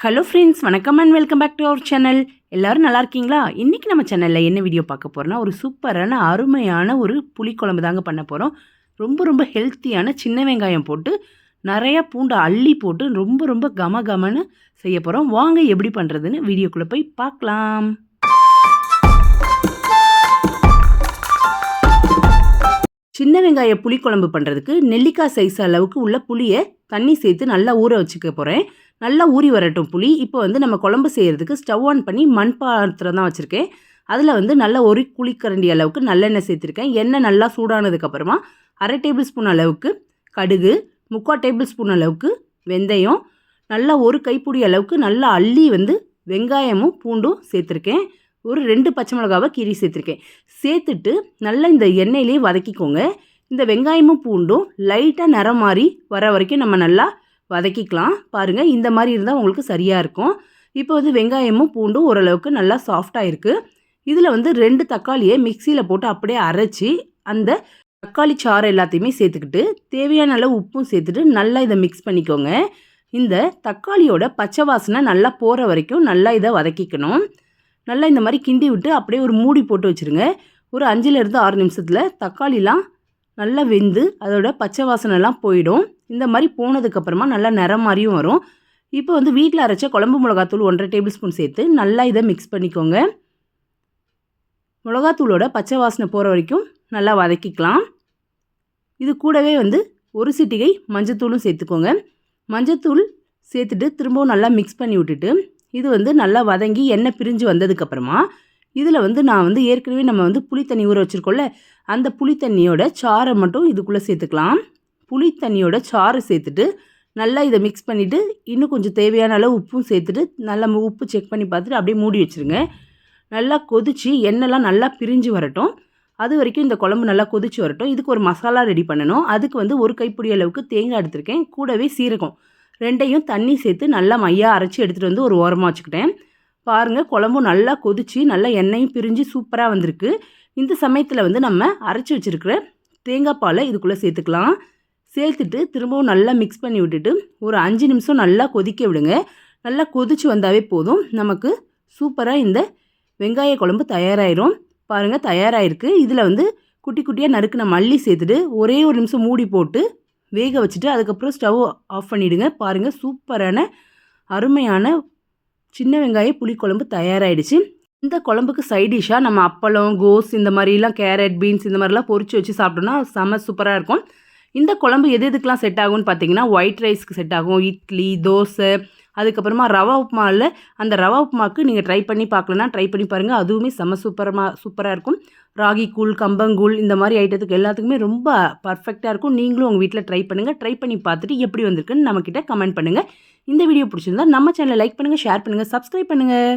Hello friends வணக்கம் and welcome back to our channel எல்லோரும் நல்லா இருக்கீங்களா? இன்றைக்கி நம்ம சேனலில் என்ன வீடியோ பார்க்க போகிறோன்னா ஒரு சூப்பரான அருமையான ஒரு புளிக்குழம்பு தாங்க பண்ண போகிறோம் ரொம்ப ரொம்ப ஹெல்த்தியான சின்ன வெங்காயம் போட்டு நிறையா பூண்டை அள்ளி போட்டு ரொம்ப ரொம்ப கம கமன்னு செய்ய போகிறோம் வாங்க எப்படி பண்ணுறதுன்னு வீடியோக்குள்ளே போய் பார்க்கலாம். சின்ன வெங்காய புளிக்குழம்பு பண்ணுறதுக்கு நெல்லிக்காய் சைஸ் அளவுக்கு உள்ள புளியை தண்ணி சேர்த்து நல்லா ஊற வச்சுக்க போகிறேன் நல்லா ஊறி வரட்டும் புளி. இப்போ வந்து நம்ம குழம்பு செய்கிறதுக்கு ஸ்டவ் ஆன் பண்ணி மண் பாத்திரம் தான் வச்சுருக்கேன். அதில் வந்து நல்லா ஒரு குழிக்கரண்டி அளவுக்கு நல்லெண்ணெய் சேர்த்துருக்கேன். எண்ணெய் நல்லா சூடானதுக்கப்புறமா அரை டேபிள் ஸ்பூன் அளவுக்கு கடுகு முக்கால் டேபிள் ஸ்பூன் அளவுக்கு வெந்தயம் நல்லா ஒரு கைப்பிடி அளவுக்கு நல்லா அள்ளி வந்து வெங்காயமும் பூண்டும் சேர்த்துருக்கேன். ஒரு ரெண்டு பச்சை மிளகாவை கீரி சேர்த்துருக்கேன். சேர்த்துட்டு நல்லா இந்த எண்ணெயிலே வதக்கிக்கோங்க. இந்த வெங்காயமும் பூண்டும் லைட்டாக நிறம் மாறி வர வரைக்கும் நம்ம நல்லா வதக்கிக்கலாம். பாருங்கள் இந்த மாதிரி இருந்தால் உங்களுக்கு சரியாக இருக்கும். இப்போ வந்து வெங்காயமும் பூண்டும் ஓரளவுக்கு நல்லா சாஃப்டாக இருக்குது இதில் வந்து ரெண்டு தக்காளியை மிக்சியில் போட்டு அப்படியே அரைச்சி அந்த தக்காளி சாறு எல்லாத்தையுமே சேர்த்துக்கிட்டு தேவையான அளவு உப்பும் சேர்த்துட்டு நல்லா இதை மிக்ஸ் பண்ணிக்கோங்க. இந்த தக்காளியோட பச்சை வாசனை நல்லா போகிற வரைக்கும் நல்லா இதை வதக்கிக்கணும். நல்லா இந்த மாதிரி கிண்டி விட்டு அப்படியே ஒரு மூடி போட்டு வச்சுருங்க. ஒரு அஞ்சுலேருந்து ஆறு நிமிஷத்தில் தக்காளிலாம் நல்லா வெந்து அதோட பச்சை வாசனைலாம் போயிடும். இந்த மாதிரி போனதுக்கப்புறமா நல்லா நிறம் மாதிரியும் வரும். இப்போ வந்து வீட்டில் அரைச்ச குழம்பு மிளகாத்தூள் ஒன்றரை டேபிள் ஸ்பூன் சேர்த்து நல்லா இதை மிக்ஸ் பண்ணிக்கோங்க. மிளகாத்தூளோட பச்சை வாசனை போகிற வரைக்கும் நல்லா வதக்கிக்கலாம். இது கூடவே வந்து ஒரு சிட்டிகை மஞ்சத்தூளும் சேர்த்துக்கோங்க. மஞ்சத்தூள் சேர்த்துட்டு திரும்பவும் நல்லா மிக்ஸ் பண்ணி விட்டுட்டு இது வந்து நல்லா வதங்கி எண்ணெய் பிரிஞ்சு வந்ததுக்கப்புறமா இதில் வந்து நான் வந்து ஏற்கனவே நம்ம வந்து புளித்தண்ணி ஊற வச்சுருக்கோம்ல அந்த புளித்தண்ணியோட சாரை சாறை மட்டும் இதுக்குள்ளே சேர்த்துக்கலாம். புளித்தண்ணியோட சாறு சேர்த்துட்டு நல்லா இதை மிக்ஸ் பண்ணிவிட்டு இன்னும் கொஞ்சம் தேவையான அளவு உப்பும் சேர்த்துட்டு நல்லா உப்பு செக் பண்ணி பார்த்துட்டு அப்படியே மூடி வச்சுருங்க. நல்லா கொதித்து எண்ணெய்லாம் நல்லா பிரிஞ்சு வரட்டும். அது வரைக்கும் இந்த குழம்பு நல்லா கொதிச்சு வரட்டும். இதுக்கு ஒரு மசாலா ரெடி பண்ணணும். அதுக்கு வந்து ஒரு கைப்பிடி அளவுக்கு தேங்காய் எடுத்திருக்கேன். கூடவே சீரகம். ரெண்டையும் தண்ணி சேர்த்து நல்லா மையாக அரைச்சி எடுத்துகிட்டு வந்து ஒரு ஓரமாக வச்சுக்கிட்டேன். பாருங்கள் குழம்பும் நல்லா கொதித்து நல்லா எண்ணெயும் பிரிஞ்சு சூப்பராக வந்திருக்கு. இந்த சமயத்தில் வந்து நம்ம அரைச்சி வச்சுருக்கிற தேங்காய் பாலை இதுக்குள்ளே சேர்த்துக்கலாம். சேர்த்துட்டு திரும்பவும் நல்லா மிக்ஸ் பண்ணி விட்டுட்டு ஒரு அஞ்சு நிமிஷம் நல்லா கொதிக்க விடுங்க. நல்லா கொதிச்சு வந்தாவே போதும். நமக்கு சூப்பராக இந்த வெங்காய குழம்பு தயாராகிரும் பாருங்கள் தயாராகிருக்கு இதில் வந்து குட்டி குட்டியாக நறுக்கின மல்லி சேர்த்துட்டு ஒரே ஒரு நிமிஷம் மூடி போட்டு வேக வச்சுட்டு அதுக்கப்புறம் ஸ்டவ் ஆஃப் பண்ணிவிடுங்க பாருங்கள் சூப்பரான அருமையான சின்ன வெங்காய புளிக்குழம்பு தயாராகிடுச்சு இந்த குழம்புக்கு சைடிஷாக நம்ம அப்பளம் கோஸ் இந்த மாதிரிலாம் கேரட் பீன்ஸ் இந்த மாதிரிலாம் பொறிச்சு வச்சு சாப்பிட்டோன்னா செம சூப்பராக இருக்கும். இந்த குழம்பு எது எதுக்கெலாம் செட் ஆகும்னு பார்த்தீங்கன்னா ஒயிட் ரைஸ்க்கு செட் ஆகும். இட்லி தோசை அதுக்கப்புறமா ரவா உப்புமாவில் அந்த ரவா உப்புமாவுக்கு நீங்கள் ட்ரை பண்ணி பார்க்கலன்னா ட்ரை பண்ணி பாருங்கள் அதுவுமே செம சூப்பரமாக சூப்பராக இருக்கும். ராகி கூழ் கம்பங்கூழ் இந்த மாதிரி ஐட்டத்துக்கு எல்லாத்துக்குமே ரொம்ப பர்ஃபெக்டாக இருக்கும். நீங்களும் உங்கள் வீட்டில் ட்ரை பண்ணுங்கள் ட்ரை பண்ணி பார்த்துட்டு எப்படி வந்திருக்குன்னு நம்மக்கிட்ட கமெண்ட் பண்ணுங்கள் இந்த வீடியோ பிடிச்சிருந்தா நம்ம சேனலை லைக் பண்ணுங்கள் ஷேர் பண்ணுங்கள் சப்ஸ்கிரைப் பண்ணுங்கள்